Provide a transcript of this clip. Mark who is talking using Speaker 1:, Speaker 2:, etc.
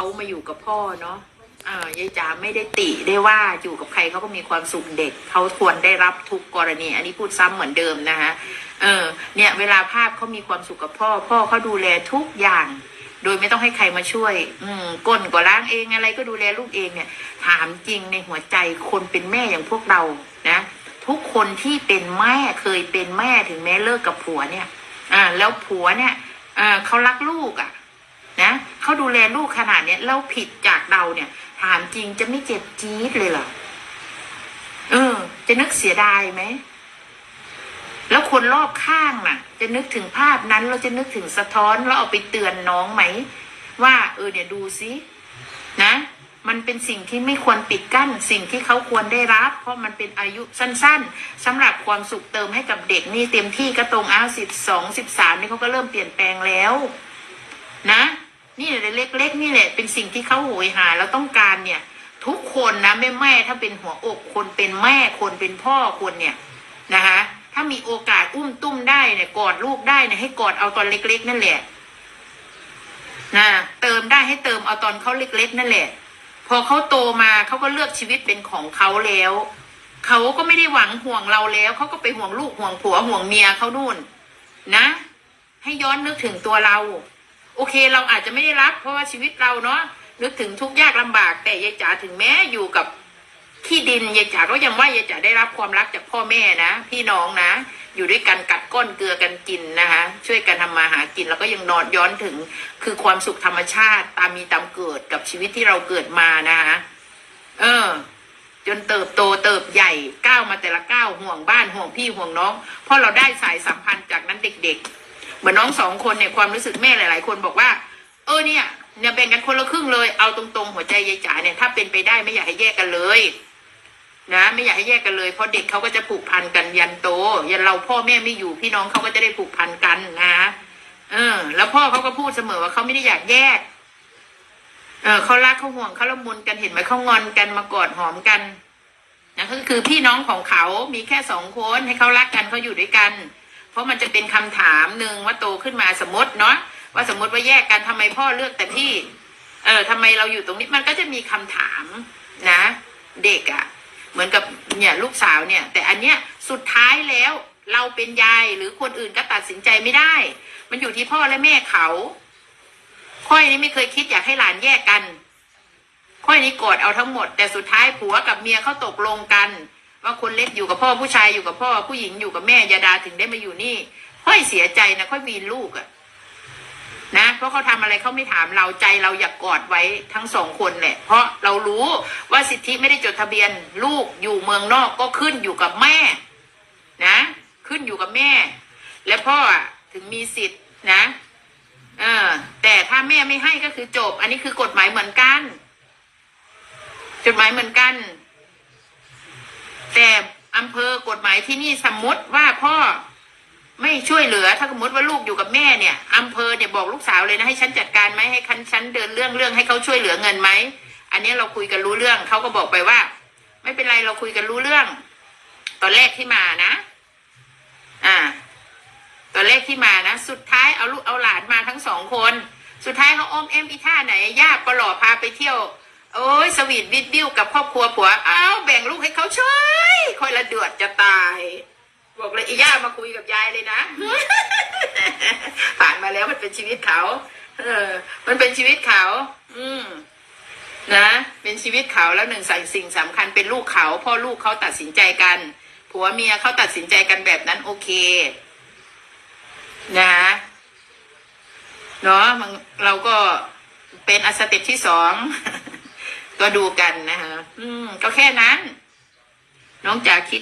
Speaker 1: เขามาอยู่กับพ่อเนาะอ่ายายจ๋าไม่ได้ติได้ว่าอยู่กับใครเขาก็มีความสุขเด็กเขาควรได้รับทุกกรณี อันนี้พูดซ้ำเหมือนเดิมนะคะเออเนี่ยเวลาภาพเขามีความสุขกับพ่อ พ่อเขาดูแลทุกอย่าง โดยไม่ต้องให้ใครมาช่วย อืมก้นก็ล้างเองอะไรก็ดูแลลูกเองเนี่ย ถามจริงในหัวใจคนเป็นแม่อย่างพวกเรานะทุกคนที่เป็นแม่เคยเป็นแม่ถึงแม้เลิกกับผัวเนี่ย อ่า แล้วผัวเนี่ยอ่าเขารักลูกอะ นะเขาดูแลลูกขนาดเนี้ยแล้วผิดจากเราเนี่ยถามจริงจะไม่เจ็บจี๊ดเลยเหรอเออ จะนึกเสียดายไหมแล้วคนรอบข้างน่ะ จะนึกถึงภาพนั้นเราจะนึกถึงสะท้อนแล้วเอาไปเตือนน้องไหม ว่า เออเนี่ยดูสินะ มันเป็นสิ่งที่ไม่ควรปิดกั้น สิ่งที่เขาควรได้รับ เพราะมันเป็นอายุสั้น ๆสำหรับความสุขเติมให้กับเด็กนี่เต็มที่ก็ตรงอ้าวสิบสองสิบสามนี่เขาก็เริ่มเปลี่ยนแปลงแล้ว นะ นี่แหละเล็กๆนี่แหละเป็นสิ่งที่เขาโหยหาแล้วต้องการเนี่ย ทุกคนนะแม่แม่ถ้าเป็นหัวอกคนเป็นแม่คนเป็นพ่อคนเนี่ยนะคะถ้ามีโอกาสอุ้มตุ้มได้เนี่ยกอดลูกได้เนี่ยให้กอดเอาตอนเล็ก ๆ นั่นแหละนะเติมได้ให้เติมเอาตอนเขาเล็ก ๆ นั่นแหละ พอเขาโตมาเขาก็เลือกชีวิตเป็นของเขาแล้วเขาก็ไม่ได้หวังห่วงเราแล้วเขาก็ไปห่วงลูกห่วงผัวห่วงเมียเขานู่น นะ ให้ย้อนนึกถึงตัวเรา โอเคเราอาจจะไม่ได้รับเพราะว่าชีวิตเราเนาะนึกถึงทุกยากลำบาก แต่ยายจ๋าถึงแม้อยู่กับที่ดินยายจ๋าก็ยังว่ายายจ๋าได้รับความรักจากพ่อแม่นะ พี่น้องนะ อยู่ด้วยกันกัดก้อนเกลือกันกินนะคะ ช่วยกันทำมาหากินแล้วก็ยังนอนย้อนถึงคือความสุขธรรมชาติ ตามมีตามเกิดกับชีวิตที่เราเกิดมานะคะเออ จนเติบโตเติบใหญ่ก้าวมาแต่ละก้าวห่วงบ้านห่วงพี่ห่วงน้องเพราะเราได้สายสัมพันธ์จากนั้นเด็ก ๆ เหมือนน้องสองคนเนี่ยความรู้สึกแม่หลาย ๆ คนบอกว่า เออเนี่ยเนี่ยแบ่งกันคนละครึ่งเลย เอาตรงๆ หัวใจยายจ๋าเนี่ยถ้าเป็นไปได้ไม่อยากให้แยกกันเลย นะ ไม่อยากให้แยกกันเลยเพราะเด็กเขาก็จะผูกพันกันยันโต ยันเราพ่อแม่ไม่อยู่พี่น้องเขาก็จะได้ผูกพันกันนะเออ แล้วพ่อเขาก็พูดเสมอว่าเขาไม่ได้อยากแยก เออเขารักเขาห่วงเขาละมุนกันเห็นไหมเขางอนกันมากอดหอมกันนะก็คือพี่น้องของเขามีแค่สองคนให้เขารักกันเขาอยู่ด้วยกัน เพราะมันจะเป็นคำถามหนึ่งว่าโตขึ้นมาสมมติเนาะว่าสมมติว่าแยกกันทำไมพ่อเลือกแต่พี่ เออทำไมเราอยู่ตรงนี้มันก็จะมีคำถามนะ เด็กอะ่ะ เหมือนกับเนี่ยลูกสาวเนี่ย แต่อันเนี้ยสุดท้ายแล้วเราเป็นยายหรือคนอื่นก็ตัดสินใจไม่ได้ มันอยู่ที่พ่อและแม่เขาค่อยนี้ไม่เคยคิดอยากให้หลานแยกกัน ค่อยนี้กอดเอาทั้งหมด แต่สุดท้ายผัวกับเมียเขาตกลงกัน ว่าคนเล็กอยู่กับพ่อผู้ชายอยู่กับพ่อ ผู้หญิงอยู่กับแม่ยาดาถึงได้มาอยู่นี่ ค่อยเสียใจนะค่อยวีนลูกอะนะเพราะเขาทำอะไรเขาไม่ถามเราใจเราอยากกอดไว้ทั้งสองคนแหละเพราะเรารู้ว่าสิทธิไม่ได้จดทะเบียนลูกอยู่เมืองนอกก็ขึ้นอยู่กับแม่ นะ ขึ้นอยู่กับแม่ และพ่อถึงมีสิทธิ์นะเออแต่ถ้าแม่ไม่ให้ก็คือจบ อันนี้คือกฎหมายเหมือนกันจดหมายเหมือนกัน แต่อำเภอกฎหมายที่นี่สมมติว่าพ่อไม่ช่วยเหลือ ถ้าสมมติว่าลูกอยู่กับแม่เนี่ยอำเภอเนี่ยบอกลูกสาวเลยนะให้ฉันจัดการไหมให้คันฉันเดินเรื่องเรื่องให้เขาช่วยเหลือเงินไหมอันนี้เราคุยกันรู้เรื่องเขาก็บอกไปว่า ไม่เป็นไรเราคุยกันรู้เรื่อง ตอนแรกที่มานะ อ่า ตอนแรกที่มานะสุดท้ายเอาลูกเอาหลานมาทั้งสองคน สุดท้ายเขาอ้อมเอ็มอีท่าไหนญาติก็หล่อพาไปเที่ยว โอ้ยสวีทวิดวิวกับครอบครัวผัวอ้าวแบ่งลูกให้เขาช่วยคอยละเดือดจะตายบอกเลยอีย่ามาคุยกับยายเลยนะ ผ่านมาแล้วมันเป็นชีวิตเขา เออ มันเป็นชีวิตเขา อืมนะ เป็นชีวิตเขาแล้วหนึ่งสิ่งสำคัญเป็นลูกเขาพ่อลูกเขาตัดสินใจกัน ผัวเมียเขาตัดสินใจกันแบบนั้นโอเค นะเนาะมันเราก็เป็นอสเต็ปที่สอง ก็ดูกันนะคะอืมก็แค่นั้น น้องจ๋าคิด